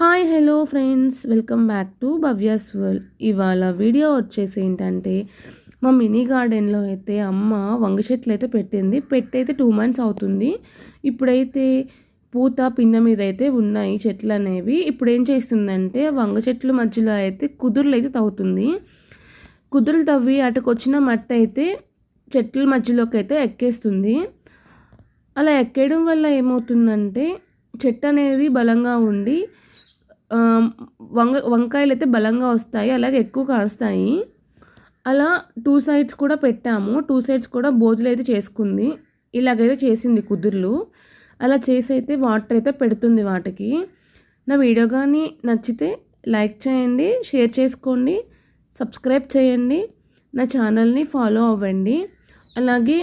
Hi hello friends. Welcome back to Bhavya's world. ఇవాళ video వచ్చేసి ఏంటంటే మా మినీ గార్డెన్లో అయితే అమ్మ వంగ చెట్లు అయితే పెట్టింది. పెట్టయితే టూ మంత్స్ అవుతుంది. ఇప్పుడైతే పూత పిన్న మీద అయితే ఉన్నాయి చెట్లు అనేవి. ఇప్పుడు ఏం చేస్తుందంటే వంగ చెట్లు మధ్యలో అయితే కుదురులు అయితే తవ్వుతుంది. కుదురులు తవ్వి అటుకొచ్చిన మట్టి అయితే చెట్ల మధ్యలోకి అయితే ఎక్కేస్తుంది. అలా ఎక్కేయడం వల్ల ఏమవుతుందంటే చెట్టు అనేది బలంగా ఉండి వంగ వంకాయలు అయితే బలంగా వస్తాయి అలాగే ఎక్కువ కాస్తాయి. అలా టూ సైడ్స్ కూడా పెట్టాము. టూ సైడ్స్ కూడా బోజులు అయితే చేసుకుంది. ఇలాగైతే చేసింది కుదుర్లు. అలా చేసి అయితే వాటర్ అయితే పెడుతుంది వాటికి. నా వీడియో కానీ నచ్చితే లైక్ చేయండి షేర్ చేసుకోండి సబ్స్క్రైబ్ చేయండి నా ఛానల్ని ఫాలో అవ్వండి. అలాగే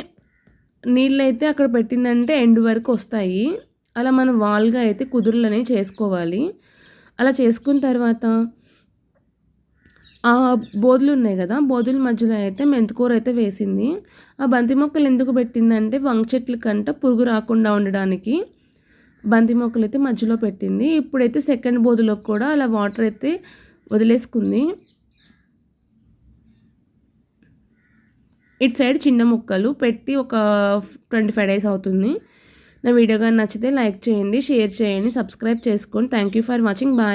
నీళ్ళు అయితే అక్కడ పెట్టిందంటే ఎండ్ వరకు వస్తాయి. అలా మనం వాల్గా అయితే కుదురులు అనేవి చేసుకోవాలి. అలా చేసుకున్న తర్వాత ఆ బోధులు ఉన్నాయి కదా బోధుల మధ్యలో అయితే మెంతికూర అయితే వేసింది. ఆ బంతి మొక్కలు ఎందుకు పెట్టిందంటే వంగ చెట్ల కంట పురుగు రాకుండా ఉండడానికి బంతి మొక్కలు అయితే మధ్యలో పెట్టింది. ఇప్పుడైతే సెకండ్ బోధులో కూడా అలా వాటర్ అయితే వదిలేసుకుంది. ఇటు సైడ్ చిన్న ముక్కలు పెట్టి ఒక ట్వంటీ ఫైవ్ డేస్ అవుతుంది. నా వీడియో కానీ నచ్చితే లైక్ చేయండి షేర్ చేయండి సబ్స్క్రైబ్ చేసుకోండి thank you for watching bye